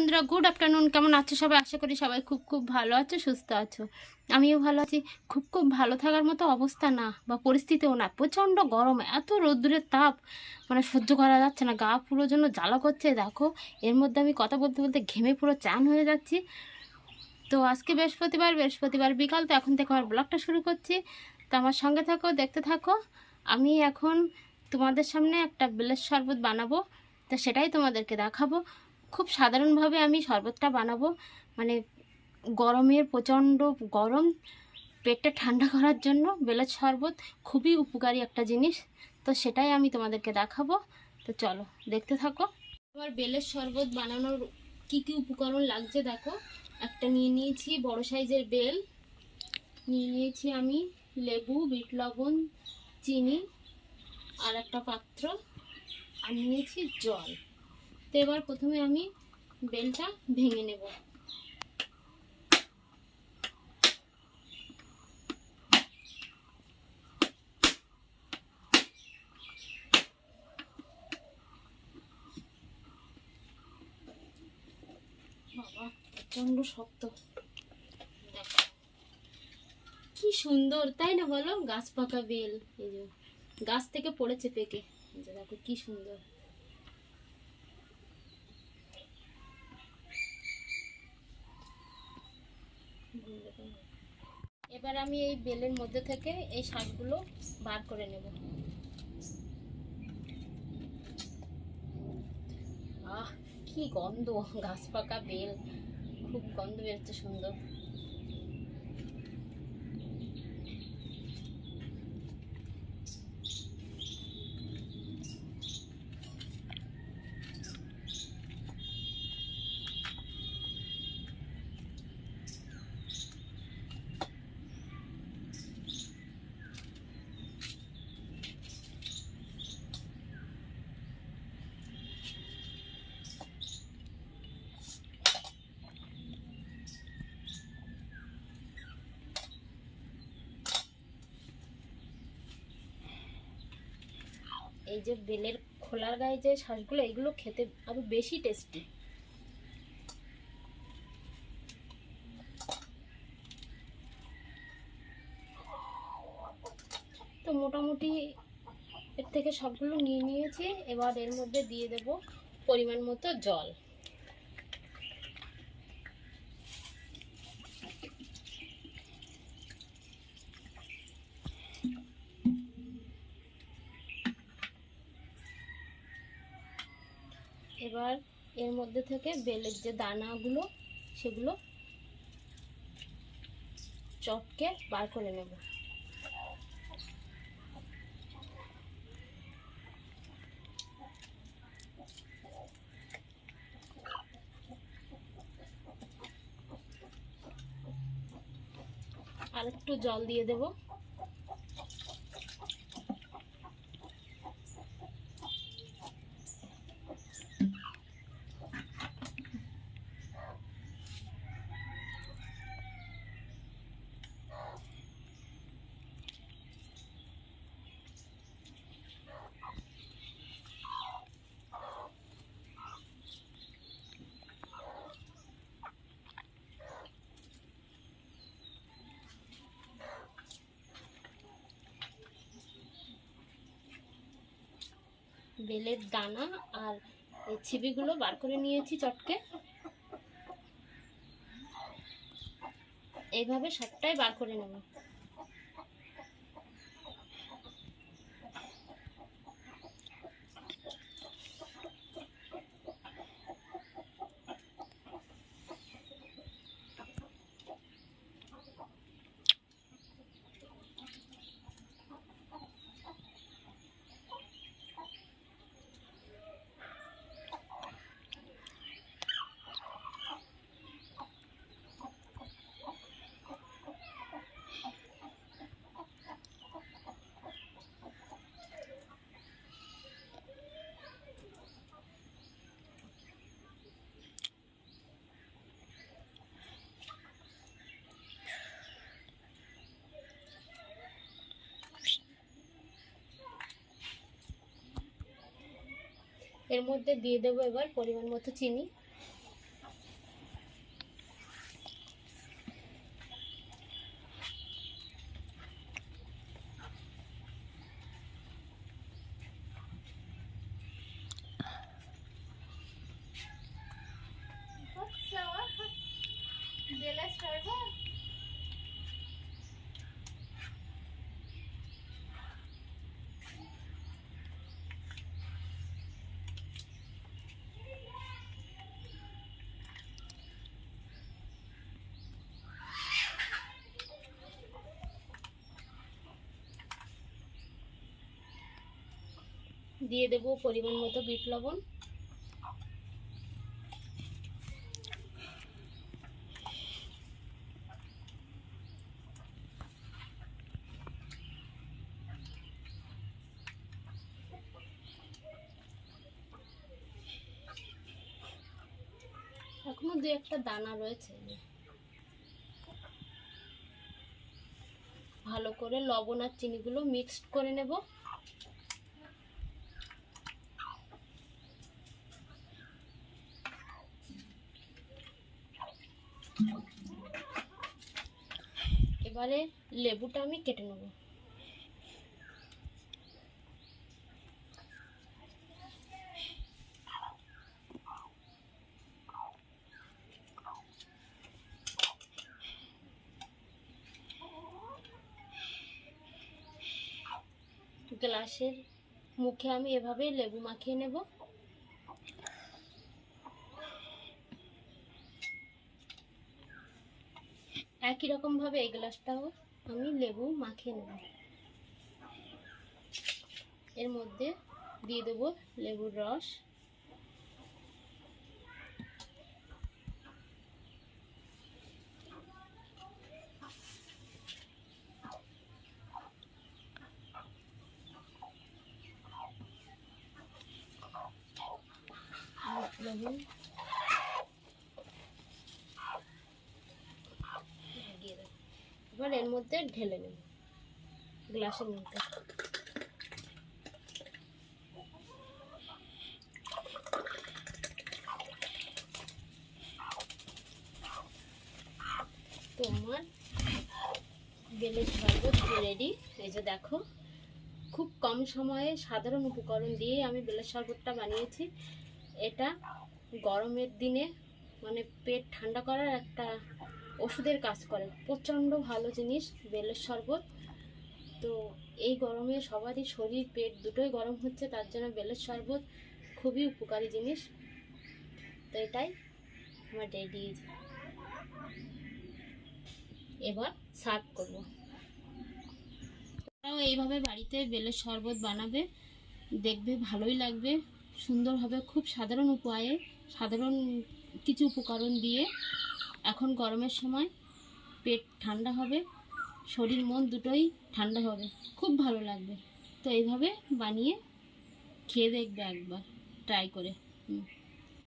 বন্ধুরা good afternoon কেমন আছো সবাই? আশা করি সবাই খুব খুব ভালো আছো, সুস্থ আছো। আমিও ভালো আছি। খুব খুব ভালো থাকার মতো অবস্থা না, বা পরিস্থিতিও না। প্রচণ্ড গরম, এত রোদ্দুরের তাপ। মানে সহ্য করা যাচ্ছে না, গা পুরো জন্য জ্বালা করছে। দেখো, এর মধ্যে আমি কথা বলতে বলতে ঘেমে পুরো চান হয়ে যাচ্ছি। তো আজকে বৃহস্পতিবার বৃহস্পতিবার বিকাল, তো এখন থেকে আমার ব্লগটা শুরু করছি। তো আমার সঙ্গে থাকো, দেখতে থাকো। আমি এখন তোমাদের সামনে একটা বেলের শরবত বানাবো। তো সেটাই তোমাদেরকে দেখাবো। খুব সাধারণভাবে আমি শরবতটা বানাবো। মানে গরমের প্রচণ্ড গরম, পেটটা ঠান্ডা করার জন্য বেলের শরবত খুবই উপকারী একটা জিনিস। তো সেটাই আমি তোমাদেরকে দেখাবো। তো চলো, দেখতে থাকো। আমার বেলের শরবত বানানোর কি কি উপকরণ লাগছে দেখো। একটা নিয়ে নিয়েছি বড় সাইজের বেল। নিয়ে নিয়েছি আমি লেবু, বিট লবণ, চিনি আর একটা পাত্র। আর নিয়েছি জল। তো এবার প্রথমে আমি বেলটা ভেঙে নেব। বাবা, প্রচণ্ড শক্ত। কি সুন্দর, তাই না বলো? গাছ পাকা বেল, এই যে। গাছ থেকে পড়েছে পেকে। দেখো, কি সুন্দর। এবার আমি এই বেলের মধ্যে থেকে এই শাকগুলো বার করে নেব। আহ, কি গন্ধ, গাছ পাকা বেল। খুব গন্ধ বেরোচ্ছে সুন্দর। এই যে বেলের খোলার গায়ে যে শাঁসগুলো, এগুলো খেতে আরও বেশি টেস্টি তো মোটামুটি এর থেকে সবগুলো নিয়ে নিয়েছি। এবার এর মধ্যে দিয়ে দেব পরিমাণ মতো জল। এবার এর মধ্যে থেকে বেলের যে দানাগুলো, সেগুলো চটকে বার করে নেব। আর একটু জল দিয়ে দেবো। বেলের দানা আর ছিবিগুলো বার করে নিয়েছি চটকে। এইভাবে সবটাই বার করে নেব। এর মধ্যে দিয়ে দেবো এবার পরিমাণ মতো চিনি। দিয়ে দেব পরিমাণ মতো বিট লবণ। এখনও দু একটা দানা রয়েছে। ভালো করে লবণ আর চিনিগুলো মিক্সড করে নেব। এবারে লেবুটা আমি কেটে নেব। গ্লাসের মুখে আমি এভাবে লেবু মাখিয়ে নেব। একই রকম ভাবে এই গ্লাসটাও আমি লেবু মাখিয়ে নেব। এর মধ্যে দিয়ে দেবো লেবুর রস। আর লবণ দিয়ে দেবো এবার এর মধ্যে ঢেলে নেব। গ্লাসের মধ্যে। তো আমার বেলের শরবত রেডি এই যে দেখো, খুব কম সময়ে সাধারণ উপকরণ দিয়ে আমি বেলের শরবতটা বানিয়েছি। এটা গরমের দিনে মানে পেট ঠান্ডা করার একটা ওষুধের কাজ করে। প্রচণ্ড ভালো জিনিস, বেলের শরবত। তো এই গরমে সবারই শরীর, পেট দুটোই গরম হচ্ছে, তার জন্য বেলের শরবত খুবই উপকারী জিনিস। তো এটাই আমার রেডি এবার সার্ভ করব। এইভাবে বাড়িতে বেলের শরবত বানাবে, দেখবে ভালোই লাগবে, সুন্দর হবে। খুব সাধারণ উপায়ে, সাধারণ কিছু উপকরণ দিয়ে এখন গরমের সময় পেট ঠান্ডা হবে, শরীর, মন দুটোই ঠান্ডা হবে, খুব ভালো লাগবে। তো এইভাবে বানিয়ে খেয়ে দেখবে একবার ট্রাই করে। হুম।